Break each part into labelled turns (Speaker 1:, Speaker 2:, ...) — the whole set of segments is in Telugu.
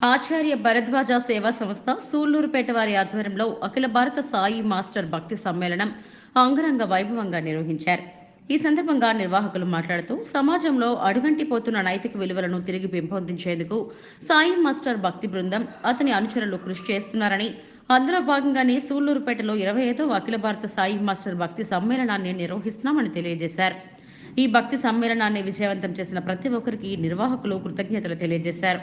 Speaker 1: ఆచార్య భరద్వాజ సేవా సంస్థ సూళ్ళూరుపేట వారి ఆధ్వర్యంలో అఖిల భారత సాయి మాస్టర్ భక్తి సమ్మేళనం అంగరంగ వైభవంగా నిర్వహించారు. ఈ సందర్భంగా నిర్వాహకులు మాట్లాడుతూ సమాజంలో అడుగంటిపోతున్న నైతిక విలువలను తిరిగి పెంపొందించేందుకు సాయి మాస్టర్ భక్తి బృందం అతని అనుచరులు కృషి చేస్తున్నారని అందులో భాగంగానే సూళ్ళూరుపేటలో ఇరవై ఐదో అఖిల భారత సాయి మాస్టర్ భక్తి సమ్మేళనాన్ని నిర్వహిస్తున్నామని తెలియజేశారు. ఈ భక్తి సమ్మేళనాన్ని విజయవంతం చేసిన ప్రతి ఒక్కరికి నిర్వాహకులు కృతజ్ఞతలు తెలియజేశారు.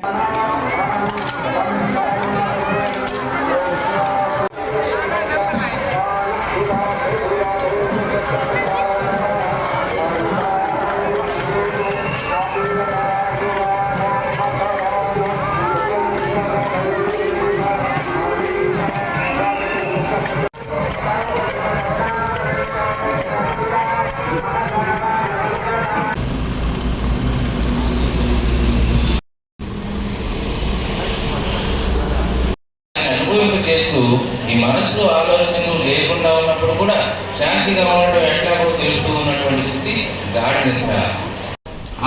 Speaker 2: చేస్తూ ఈ మనస్సు ఆలోచనలు లేకుండా ఉన్నప్పుడు కూడా శాంతిగా ఉండడం ఎట్లాగో తెలుపుతూ ఉన్నటువంటి స్థితి గాఢ నిద్ర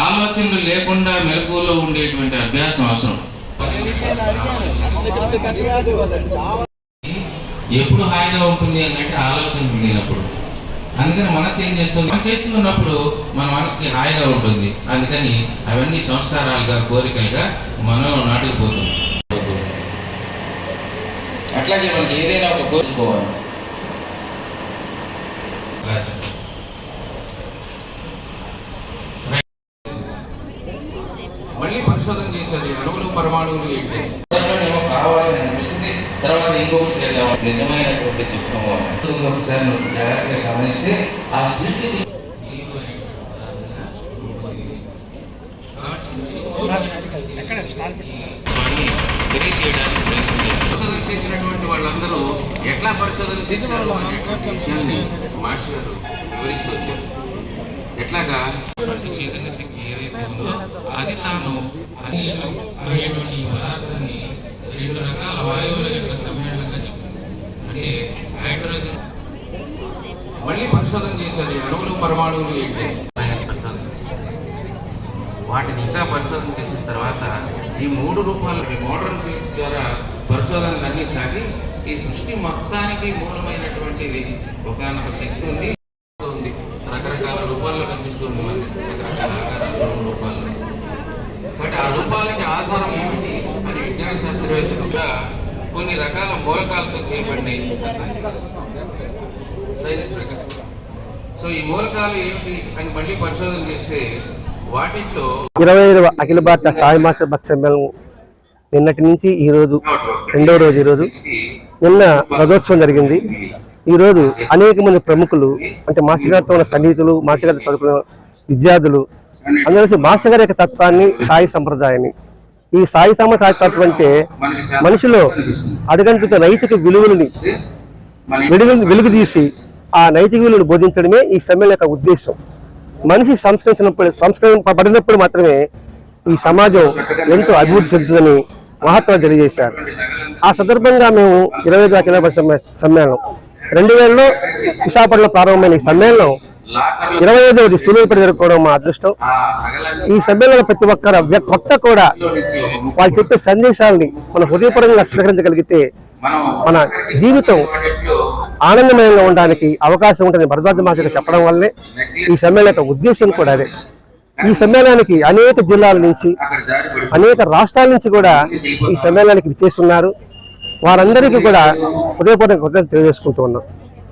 Speaker 2: ఆలోచనలు లేకుండా మెలకువలో ఉండేటువంటి అభ్యాసం అవసరం. ఎప్పుడు హాయిగా ఉంటుంది అని అంటే ఆలోచన లేనప్పుడు అందుకని మనసు ఏం చేస్తుంది? మనం చేస్తున్నప్పుడు మన మనసుకి హాయిగా ఉంటుంది. అందుకని అవన్నీ సంస్కారాలుగా కోరికలుగా మనలో నాటుకుపోతుంది. అట్లాగే మనకి ఏదైనా ఒక కోరుకోవాలి
Speaker 3: మళ్ళీ పరిశోధన చేశారు అణువులు పరమాణువులు ఏంటి?
Speaker 2: కావాలని అనిపిస్తుంది. తర్వాత ఇంకొకటి చేద్దాం నిజమైనటువంటి. ఒకసారి జాగ్రత్తగా గమనిస్తే ఆ
Speaker 3: వాడిని తెలియజేయడానికి పరిశోధన చేసినటువంటి వాళ్ళందరూ ఎట్లా పరిశోధన చేశారు అనేటువంటి విషయాన్ని మాస్టర్ గారు వివరిస్తూ వచ్చారు. ఎట్లాగా? చైతన్య శక్తి ఏదైతే ఉందో అది తాను అది అనేటువంటి పదార్థాన్ని రెండు రకాల వాయువుల యొక్క సమ్మేళనంగా చెప్తుంది. అంటే హైడ్రోజన్. మళ్ళీ పరిశోధన చేశారు. అణువులు పరమాణువులు ఏంటి? వాటిని ఇంకా పరిశోధన చేసిన తర్వాత ఈ మూడు రూపాలు ఈ మోడర్న్ ఫిజిక్స్ ద్వారా పరిశోధనలన్నీ సాగి ఈ సృష్టి మొత్తానికి మూలమైనటువంటిది ఒకనొక శక్తి ఉంది ఉంది. రకరకాల రూపాల్లో కనిపిస్తుంది మనకి. రకరకాల ఆకారాలు రూపాల్లో బట్ ఆ రూపాలకి ఆధారం ఏమిటి? అని విజ్ఞాన శాస్త్రవేత్తలు కూడా కొన్ని రకాల మూలకాలతో చేయబడినాయి సైన్స్ ప్రకారం. సో ఈ మూలకాలు ఏమిటి అని మళ్ళీ పరిశోధన చేస్తే
Speaker 4: ఇరవై ఐదవ అఖిల భారత సాయి మాస్టర్ భక్తి సమ్మేళనం నిన్నటి నుంచి ఈ రోజు రెండవ రోజు ఈ రోజు నిన్న రథోత్సవం జరిగింది. ఈ రోజు అనేక మంది ప్రముఖులు అంటే మాస్టర్ గారితో ఉన్న సన్నిహితులు మాస్టర్ గారి చదువుకున్న విద్యార్థులు అందరూ మాస్టర్ గారి యొక్క తత్వాన్ని సాయి సంప్రదాయాన్ని. ఈ సాయి తత్వం అంటే మనిషిలో అడుగంటుతో నైతిక విలువలని వెలుగు వెలుగు తీసి ఆ నైతిక విలువలు బోధించడమే ఈ సమ్మేళన యొక్క ఉద్దేశం. మనిషి సంస్కరించినప్పుడు సంస్కరింపబడినప్పుడు మాత్రమే ఈ సమాజం ఎంతో అభివృద్ధి చెందుతుందని మహాత్మా తెలియజేశారు. ఆ సందర్భంగా మేము ఇరవై ఐదు అఖిల సమ్మేళనం. రెండు వేలలో విశాఖపట్నంలో ప్రారంభమైన ఈ సమ్మేళనం ఇరవై ఐదవది సూర్యుపడి జరుపుకోవడం మా అదృష్టం. ఈ సమ్మేళనం ప్రతి ఒక్కరు వక్త కూడా వాళ్ళు చెప్పే సందేశాలని మన హృదయపరంగా స్వీకరించగలిగితే మన జీవితం ఆనందమయంగా ఉండడానికి అవకాశం ఉంటుంది భరద్వాజ మాస్టర్ చెప్పడం వల్లే ఈ సమ్మేళన యొక్క ఉద్దేశం కూడా అదే. ఈ సమ్మేళనానికి అనేక జిల్లాల నుంచి అనేక రాష్ట్రాల నుంచి కూడా ఈ సమ్మేళనానికి విచ్చేస్తున్నారు వారందరికీ కూడా హృదయపూర్వక కృతజ్ఞతలు తెలియజేసుకుంటూ ఉన్నాం.